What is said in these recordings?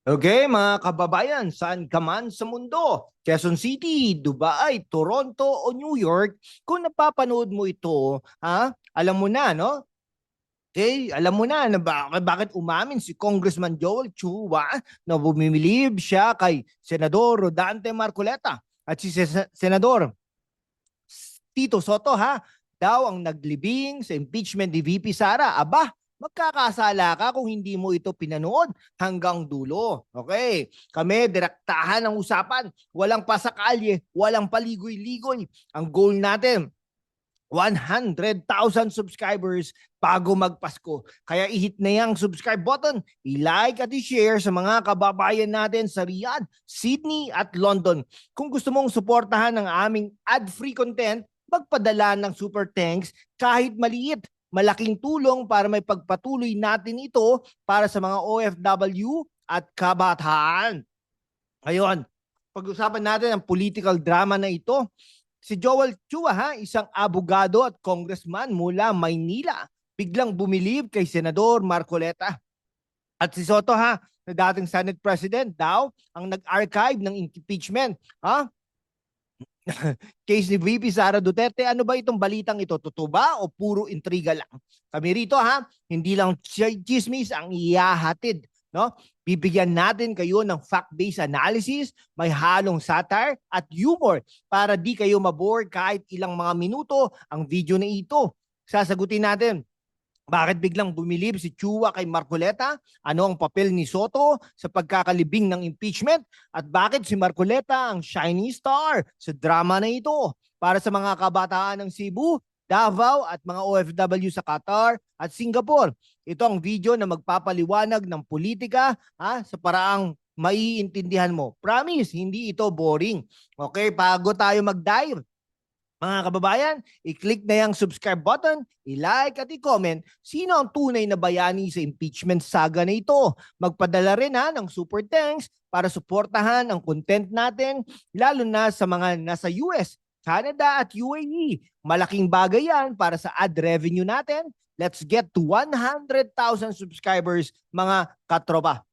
Okay, mga kababayan, saan ka man sa mundo, Quezon City, Dubai, Toronto o New York, kung napapanood mo ito, ha, alam mo na, no? Okay, alam mo na, na ba- bakit umamin si Congressman Joel Chua na bumimilib siya kay Senador Rodante Marcoleta at si Ses- Senador Tito Soto ha, daw ang naglibing sa impeachment ni VP Sara. Aba, magkakasala ka kung hindi mo ito pinanood hanggang dulo. Okay? Kami, direktahan ang usapan. Walang pasakalye, walang paligoy-ligoy. Ang goal natin, 100,000 subscribers bago magpasko. Kaya i-hit na yung subscribe button, i-like at i-share sa mga kababayan natin sa Riyadh, Sydney at London. Kung gusto mong suportahan ang aming ad-free content, magpadala ng super thanks kahit maliit. Malaking tulong para may pagpatuloy natin ito para sa mga OFW at kabataan. Ngayon, pag-usapan natin ang political drama na ito. Si Joel Chua, ha, isang abogado at congressman mula Maynila, biglang bumilib kay Senador Marcoleta. At si Soto ha, na dating Senate President daw, ang nag-archive ng impeachment. Ha? Case ni VP Sara Duterte, ano ba itong balitang ito? Totoo ba o puro intriga lang? Kami rito ha, hindi lang chi- chismis ang iyahatid. No? Bibigyan natin kayo ng fact-based analysis, may halong satire at humor para di kayo mabore kahit ilang mga minuto ang video na ito. Sasagutin natin, bakit biglang bumilib si Chua kay Marcoleta? Ano ang papel ni Soto sa pagkakalibing ng impeachment? At bakit si Marcoleta ang shiny star sa drama na ito? Para sa mga kabataan ng Cebu, Davao at mga OFW sa Qatar at Singapore. Ito ang video na magpapaliwanag ng politika ha, sa paraang maiintindihan mo. Promise, hindi ito boring. Okay, bago tayo mag-dive, mga kababayan, i-click na yung subscribe button, i-like at i-comment sino ang tunay na bayani sa impeachment saga na ito. Magpadala rin ha ng super thanks para suportahan ang content natin, lalo na sa mga nasa US, Canada at UAE. Malaking bagay yan para sa ad revenue natin. Let's get to 100,000 subscribers mga katropa.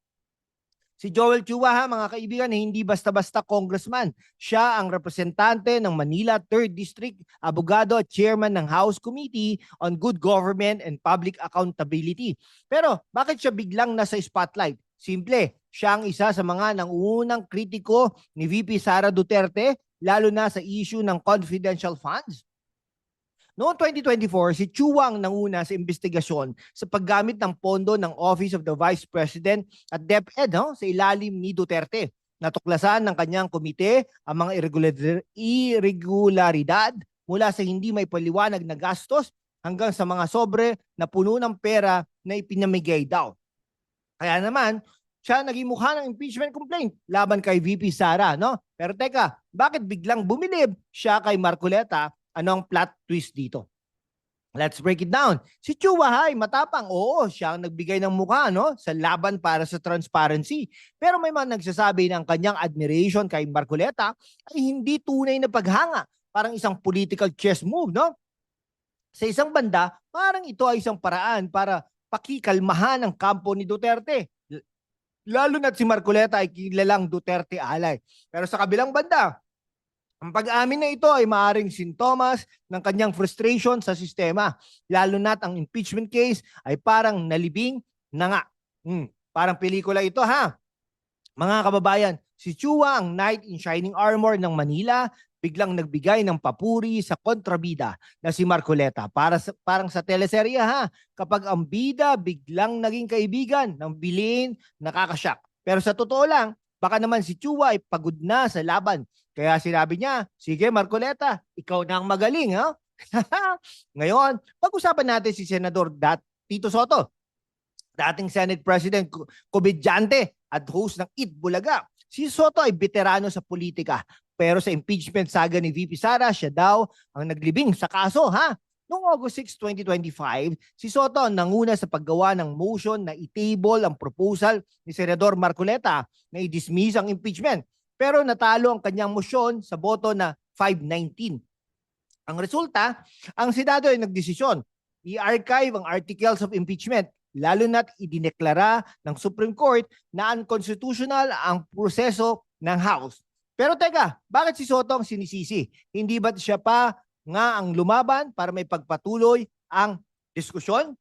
Si Joel Chua ha, mga kaibigan, hindi basta-basta congressman. Siya ang representante ng Manila 3rd District, abogado at chairman ng House Committee on Good Government and Public Accountability. Pero bakit siya biglang nasa spotlight? Simple, siya ang isa sa mga nangunang kritiko ni VP Sara Duterte, lalo na sa issue ng confidential funds. Noong 2024, si Chua ang nanguna sa investigasyon sa paggamit ng pondo ng Office of the Vice President at DepEd no, sa ilalim ni Duterte. Natuklasan ng kanyang komite ang mga irregular- irregularidad mula sa hindi may paliwanag na gastos hanggang sa mga sobre na puno ng pera na ipinamigay daw. Kaya naman, siya naging mukha ng impeachment complaint laban kay VP Sara, no? Pero teka, bakit biglang bumilib siya kay Marcoleta ano ang plot twist dito? Let's break it down. Si Chua hay, matapang. Oo, siya ang nagbigay ng mukha no, sa laban para sa transparency. Pero may mga nagsasabi na ang kanyang admiration kay Marcoleta ay hindi tunay na paghanga. Parang isang political chess move, no? Sa isang banda, parang ito ay isang paraan para pakikalmahan ang kampo ni Duterte. Lalo na't si Marcoleta ay kilalang Duterte alay. Pero sa kabilang banda, ang pag-amin na ito ay maaring sintomas ng kanyang frustration sa sistema. Lalo na't ang impeachment case ay parang nalibing na nga. Hmm, parang pelikula ito ha. Mga kababayan, si Chua ang knight in shining armor ng Manila biglang nagbigay ng papuri sa kontrabida na si Marcoleta. Para sa, parang sa teleserye ha, kapag ang bida biglang naging kaibigan ng bilin, nakakashock. Pero sa totoo lang, baka naman si Chua ay pagod na sa laban. Kaya sinabi niya, sige Marcoleta, ikaw na ang magaling ha. Ngayon, pag-usapan natin si Senador Dat Tito Soto, dating Senate President, ko- komedyante at host ng Eat Bulaga. Si Soto ay veterano sa politika, pero sa impeachment saga ni VP Sara, siya daw ang naglibing sa kaso, ha? Noong August 6, 2025, si Soto ang nanguna sa paggawa ng motion na i-table ang proposal ni Senador Marcoleta na i-dismiss ang impeachment. Pero natalo ang kanyang motion sa boto na 519. Ang resulta, ang Senado ay nagdesisyon i-archive ang articles of impeachment lalo na't idineklara ng Supreme Court na unconstitutional ang proseso ng House. Pero teka, bakit si Soto ang sinisisi? Hindi ba siya pa nga ang lumaban para may pagpatuloy ang diskusyon?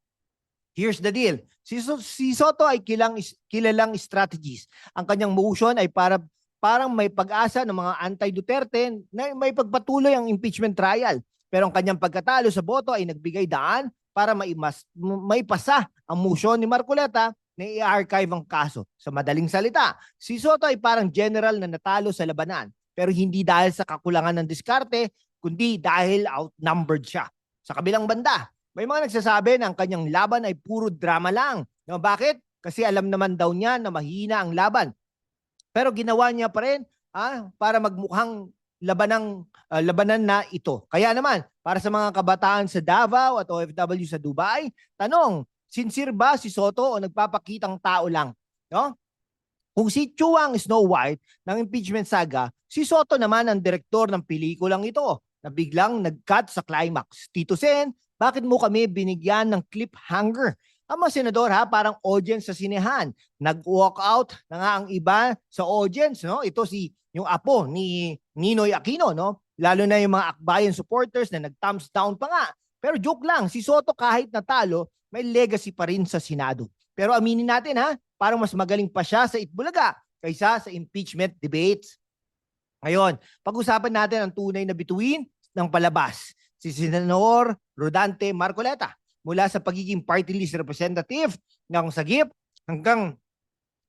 Here's the deal. Si, si Soto ay kilang, kilalang strategies. Ang kanyang motion ay para parang may pag-asa ng mga anti-Duterte na may pagpatuloy ang impeachment trial. Pero ang kanyang pagkatalo sa boto ay nagbigay daan para maimas, maipasa ang motion ni Marcoleta na i-archive ang kaso. Sa madaling salita, si Soto ay parang general na natalo sa labanan pero hindi dahil sa kakulangan ng diskarte kundi dahil outnumbered siya. Sa kabilang banda, may mga nagsasabi na ang kanyang laban ay puro drama lang. No, bakit? Kasi alam naman daw niya na mahina ang laban. Pero ginawa niya pa rin ah, para magmukhang labanang ah, labanan na ito. Kaya naman, para sa mga kabataan sa Davao at OFW sa Dubai, tanong, sincere ba si Soto o nagpapakitang tao lang? No? Kung si Chua ang Snow White ng impeachment saga, si Soto naman ang direktor ng pelikulang ito na biglang nag-cut sa climax. Tito Sen, bakit mo kami binigyan ng cliffhanger? Ang mga senador ha, parang audience sa sinehan. Nag-walk out na nga ang iba sa audience. No? Ito si yung apo ni Ninoy Aquino. No? Lalo na yung mga akbayan supporters na nag-thumbs down pa nga. Pero joke lang, si Soto kahit natalo, may legacy pa rin sa Senado. Pero aminin natin ha, parang mas magaling pa siya sa Itbulaga kaysa sa impeachment debates. Ngayon, pag-usapan natin ang tunay na bituin ng palabas. Si Senador Rodante Marcoleta mula sa pagiging party list representative ng Sagip hanggang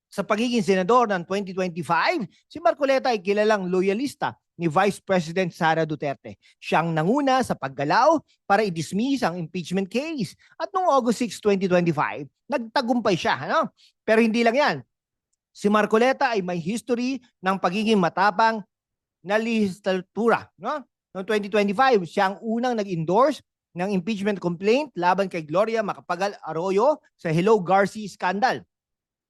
sa pagiging senador ng 2025, si Marcoleta ay kilalang loyalista ni Vice President Sara Duterte. Siyang nanguna sa paggalaw para i-dismiss ang impeachment case. At noong August 6, 2025, nagtagumpay siya. Ano? Pero hindi lang yan. Si Marcoleta ay may history ng pagiging matapang na legislatura. No? Noong 2025, siya ang unang nag-endorse ng impeachment complaint laban kay Gloria Macapagal Arroyo sa Hello Garci scandal.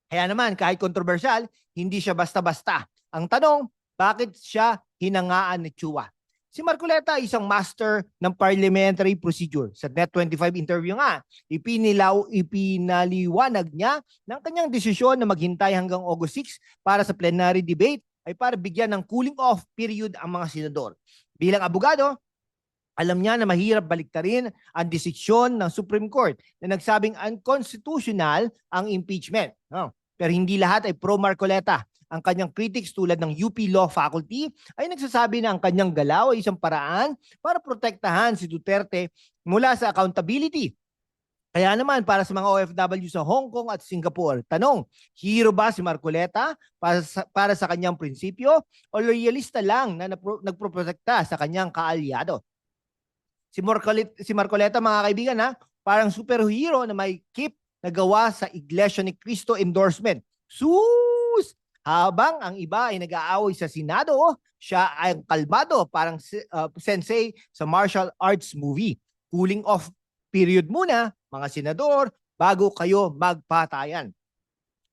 Kaya naman, kahit kontrobersyal, hindi siya basta-basta. Ang tanong, bakit siya hinangaan ni Chua? Si Marcoleta isang master ng parliamentary procedure. Sa Net25 interview nga, ipinilaw, ipinaliwanag niya ng kanyang desisyon na maghintay hanggang August 6 para sa plenary debate ay para bigyan ng cooling off period ang mga senador. Bilang abogado, alam niya na mahirap baliktarin ang desisyon ng Supreme Court na nagsabing unconstitutional ang impeachment. Pero hindi lahat ay pro-Marcoleta. Ang kanyang critics tulad ng UP Law Faculty ay nagsasabi na ang kanyang galaw ay isang paraan para protektahan si Duterte mula sa accountability. Kaya naman para sa mga OFW sa Hong Kong at Singapore, tanong, hero ba si Marcoleta para sa, para sa kanyang prinsipyo o loyalista lang na nagproprotekta sa kanyang kaalyado? Si Marcoleta, si Marcoleta mga kaibigan ha, parang superhero na may keep na gawa sa Iglesia ni Cristo endorsement. Sus! Habang ang iba ay nag-aaway sa Senado, siya ay kalmado parang uh, sensei sa martial arts movie. Cooling off period muna, mga senador, bago kayo magpatayan.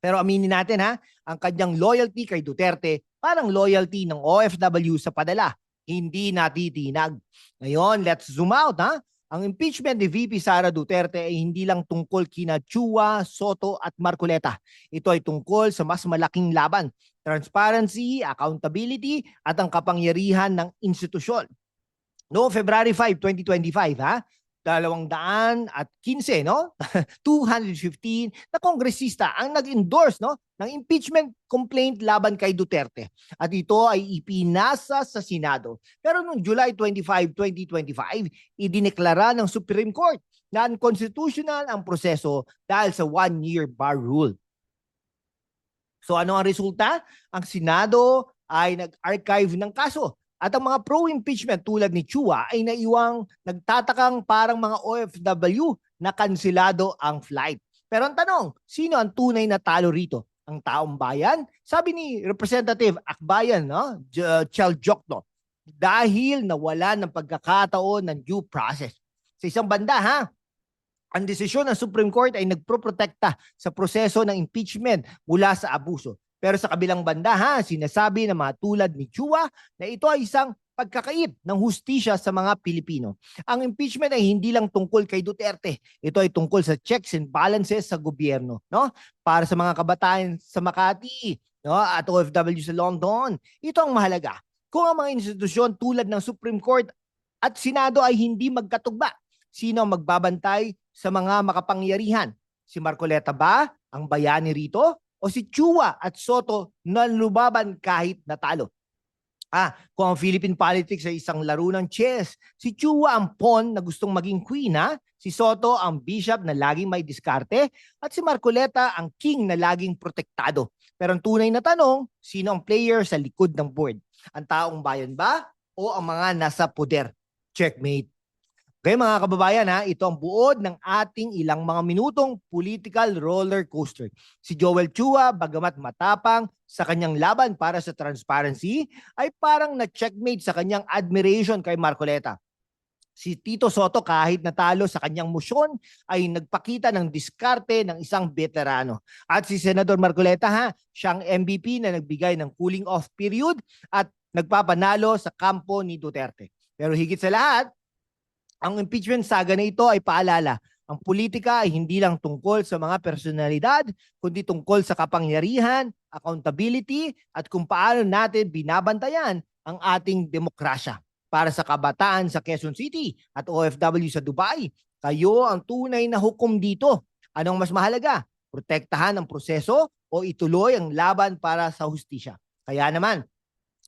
Pero aminin natin ha, ang kanyang loyalty kay Duterte parang loyalty ng OFW sa padala. Hindi natitinag. Ngayon, let's zoom out ha. Ang impeachment ni VP Sara Duterte ay hindi lang tungkol kina Chua, Soto at Marcoleta. Ito ay tungkol sa mas malaking laban, transparency, accountability at ang kapangyarihan ng institusyon. No, February 5, 2025 ha, dalawang daan at 15, no? 215 na kongresista ang nag-endorse, no? ng impeachment complaint laban kay Duterte. At ito ay ipinasa sa Senado. Pero noong July 25, 2025, idineklara ng Supreme Court na unconstitutional ang proseso dahil sa one-year bar rule. So ano ang resulta? Ang Senado ay nag-archive ng kaso at ang mga pro-impeachment tulad ni Chua ay naiwang nagtatakang parang mga OFW na kansilado ang flight. Pero ang tanong, sino ang tunay na talo rito? Ang taong bayan? Sabi ni Representative Akbayan, no? J- Chel Jokno, dahil nawala ng pagkakataon ng due process. Sa isang banda, ha? Ang desisyon ng Supreme Court ay nagproprotekta sa proseso ng impeachment mula sa abuso. Pero sa kabilang banda ha, sinasabi ng mga tulad ni Chua na ito ay isang pagkakait ng hustisya sa mga Pilipino. Ang impeachment ay hindi lang tungkol kay Duterte. Ito ay tungkol sa checks and balances sa gobyerno, no? Para sa mga kabataan sa Makati, no, at OFW sa London. Ito ang mahalaga. Kung ang mga institusyon tulad ng Supreme Court at Senado ay hindi magkatugma, sino ang magbabantay sa mga makapangyarihan? Si Marcoleta ba ang bayani rito? O si Chua at Soto na lumaban kahit natalo? Ah, kung ang Philippine politics ay isang laro ng chess, si Chua ang pawn na gustong maging queen ha? Si Soto ang bishop na laging may diskarte at si Marcoleta ang king na laging protektado. Pero ang tunay na tanong, sino ang player sa likod ng board? Ang taong bayan ba o ang mga nasa poder? Checkmate. Okay mga kababayan ha, ito ang buod ng ating ilang mga minutong political roller coaster. Si Joel Chua, bagamat matapang sa kanyang laban para sa transparency, ay parang na-checkmate sa kanyang admiration kay Marcoleta. Si Tito Soto kahit natalo sa kanyang motion ay nagpakita ng diskarte ng isang veterano. At si Senador Marcoleta ha, siyang MVP na nagbigay ng cooling off period at nagpapanalo sa kampo ni Duterte. Pero higit sa lahat, ang impeachment saga na ito ay paalala, ang politika ay hindi lang tungkol sa mga personalidad, kundi tungkol sa kapangyarihan, accountability, at kung paano natin binabantayan ang ating demokrasya. Para sa kabataan sa Quezon City at OFW sa Dubai, kayo ang tunay na hukom dito. Anong mas mahalaga? Protektahan ang proseso o ituloy ang laban para sa hustisya? Kaya naman,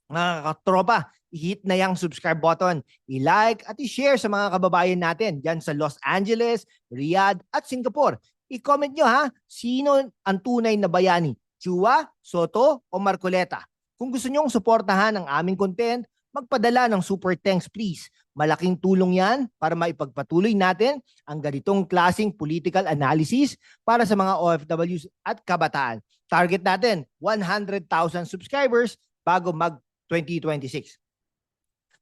mga katropa, i-hit na yung subscribe button, i-like at i-share sa mga kababayan natin dyan sa Los Angeles, Riyadh at Singapore. I-comment nyo ha, sino ang tunay na bayani? Chua, Soto o Marcoleta? Kung gusto nyong suportahan ang aming content, magpadala ng super thanks please. Malaking tulong yan para maipagpatuloy natin ang ganitong klasing political analysis para sa mga OFWs at kabataan. Target natin 100,000 subscribers bago mag 2026.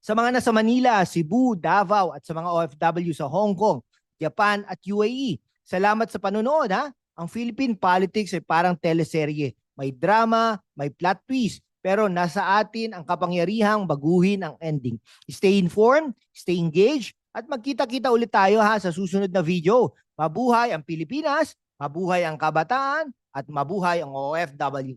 Sa mga nasa Manila, Cebu, Davao at sa mga OFW sa Hong Kong, Japan at UAE, salamat sa panonood ha. Ang Philippine politics ay parang teleserye. May drama, may plot twist, pero nasa atin ang kapangyarihang baguhin ang ending. Stay informed, stay engaged, at magkita-kita ulit tayo ha sa susunod na video. Mabuhay ang Pilipinas, mabuhay ang kabataan, at mabuhay ang OFW.